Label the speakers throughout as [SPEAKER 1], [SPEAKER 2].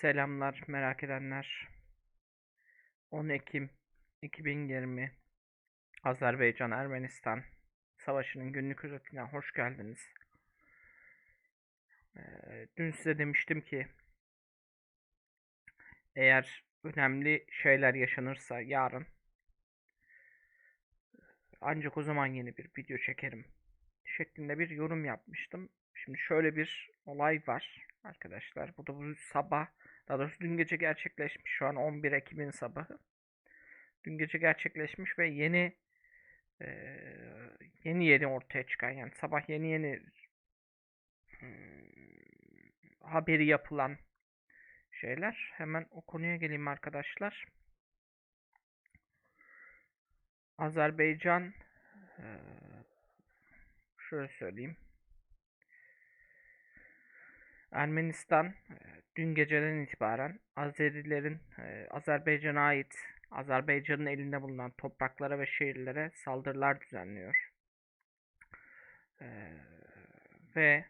[SPEAKER 1] Selamlar merak edenler. 10 Ekim 2020 Azerbaycan Ermenistan Savaşı'nın günlük özetine hoş geldiniz. Ee, dün size demiştim ki eğer önemli şeyler yaşanırsa yarın ancak o zaman yeni bir video çekerim şeklinde bir yorum yapmıştım. Şimdi şöyle bir olay var arkadaşlar. Bu da bu sabah daha doğrusu dün gece gerçekleşmiş. Şu an 11 Ekim'in sabahı. Dün gece gerçekleşmiş ve yeni e, yeni yeni ortaya çıkan yani sabah yeni yeni hmm, haberi yapılan şeyler. Hemen o konuya geleyim arkadaşlar. Azerbaycan e, şöyle söyleyeyim. Ermenistan dün geceden itibaren Azerilerin Azerbaycan'a ait Azerbaycan'ın elinde bulunan topraklara ve şehirlere saldırılar düzenliyor. Ve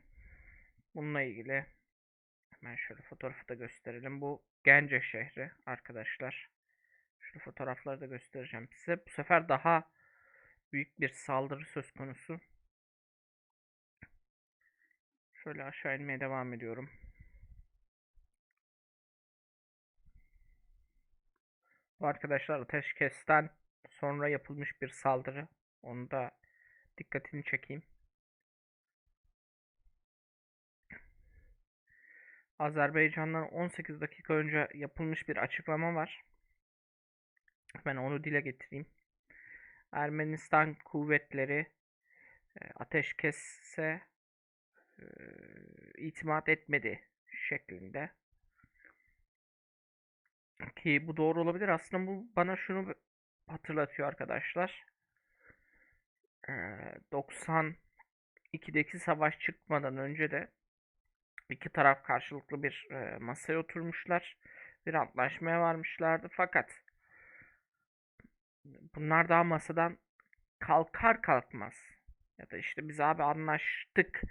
[SPEAKER 1] bununla ilgili hemen şöyle fotoğrafı da gösterelim. Bu Gence şehri arkadaşlar. Şu fotoğrafları da göstereceğim size. Bu sefer daha büyük bir saldırı söz konusu. Şöyle aşağı inmeye devam ediyorum. Bu arkadaşlar ateşkesten sonra yapılmış bir saldırı. Onu da dikkatini çekeyim. Azerbaycan'dan 18 dakika önce yapılmış bir açıklama var. Ben onu dile getireyim. Ermenistan kuvvetleri e, ateşkese e, itimat etmedi şeklinde. Ki bu doğru olabilir. Aslında bu bana şunu hatırlatıyor arkadaşlar. E, 92'deki savaş çıkmadan önce de iki taraf karşılıklı bir e, masaya oturmuşlar. Bir antlaşmaya varmışlardı. Fakat bunlar daha masadan kalkar kalkmaz ya da işte biz abi anlaştık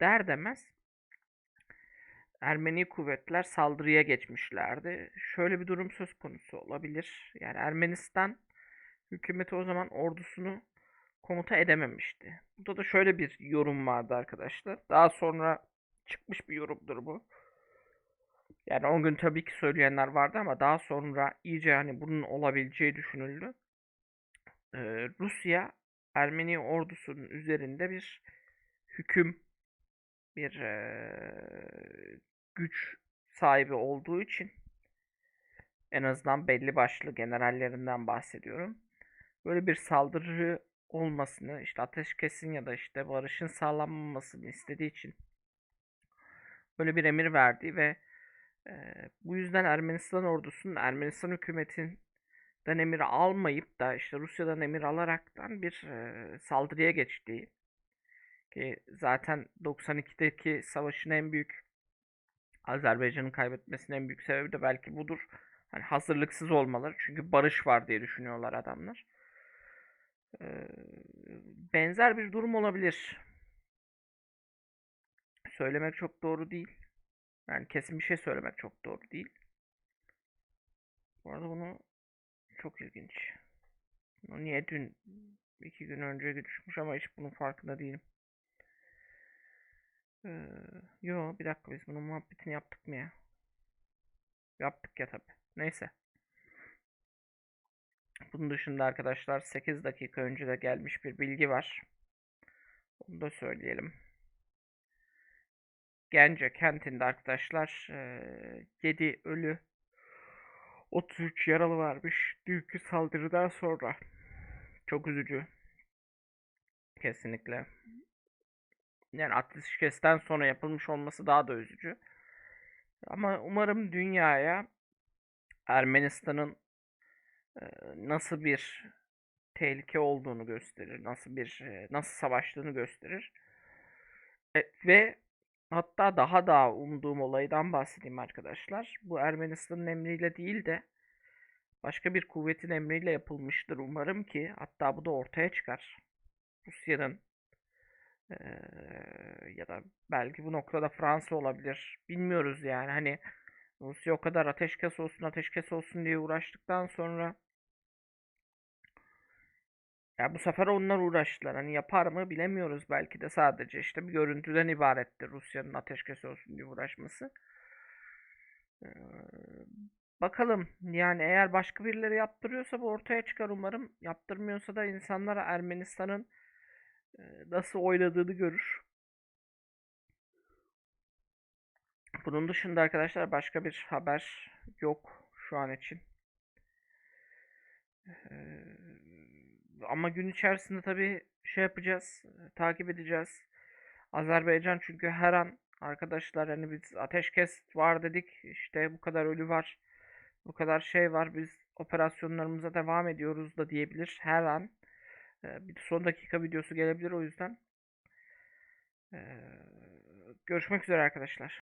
[SPEAKER 1] der demez Ermeni kuvvetler saldırıya geçmişlerdi. Şöyle bir durum söz konusu olabilir. Yani Ermenistan hükümeti o zaman ordusunu komuta edememişti. Burada da şöyle bir yorum vardı arkadaşlar. Daha sonra çıkmış bir yorumdur bu. Yani 10 gün tabii ki söyleyenler vardı ama daha sonra iyice hani bunun olabileceği düşünüldü. Ee, Rusya Ermeni ordusunun üzerinde bir hüküm bir e, güç sahibi olduğu için en azından belli başlı generallerinden bahsediyorum. Böyle bir saldırı olmasını, işte ateşkesin ya da işte barışın sağlanmamasını istediği için böyle bir emir verdi ve e, bu yüzden Ermenistan ordusunun Ermenistan hükümetinden emir almayıp da işte Rusya'dan emir alaraktan bir e, saldırıya geçtiği ki zaten 92'deki savaşın en büyük Azerbaycan'ın kaybetmesinin en büyük sebebi de belki budur. Hani hazırlıksız olmaları. Çünkü barış var diye düşünüyorlar adamlar. Ee, benzer bir durum olabilir. Söylemek çok doğru değil. Yani kesin bir şey söylemek çok doğru değil. Bu arada bunu çok ilginç. Bunu niye dün iki gün önce düşmüş ama hiç bunun farkında değilim. Ee, yo bir dakika biz bunun muhabbetini yaptık mı ya? Yaptık ya tabi. Neyse. Bunun dışında arkadaşlar 8 dakika önce de gelmiş bir bilgi var. Onu da söyleyelim. Gence kentinde arkadaşlar 7 ölü 33 yaralı varmış. Dünkü saldırıdan sonra. Çok üzücü. Kesinlikle yani ateşkesten sonra yapılmış olması daha da üzücü. Ama umarım dünyaya Ermenistan'ın nasıl bir tehlike olduğunu gösterir, nasıl bir nasıl savaştığını gösterir. E, ve hatta daha da umduğum olaydan bahsedeyim arkadaşlar. Bu Ermenistan'ın emriyle değil de başka bir kuvvetin emriyle yapılmıştır umarım ki hatta bu da ortaya çıkar. Rusya'nın ya da belki bu noktada Fransa olabilir. Bilmiyoruz yani. Hani Rusya o kadar ateşkes olsun ateşkes olsun diye uğraştıktan sonra ya bu sefer onlar uğraştılar. Hani yapar mı bilemiyoruz belki de sadece işte bir görüntüden ibarettir Rusya'nın ateşkes olsun diye uğraşması. Ee, bakalım yani eğer başka birileri yaptırıyorsa bu ortaya çıkar umarım. Yaptırmıyorsa da insanlar Ermenistan'ın nasıl oynadığını görür. Bunun dışında arkadaşlar başka bir haber yok şu an için. Ee, ama gün içerisinde tabii şey yapacağız, takip edeceğiz. Azerbaycan çünkü her an arkadaşlar hani biz ateşkes var dedik, işte bu kadar ölü var, bu kadar şey var, biz operasyonlarımıza devam ediyoruz da diyebilir her an. Ee, bir son dakika videosu gelebilir o yüzden. Ee, görüşmek üzere arkadaşlar.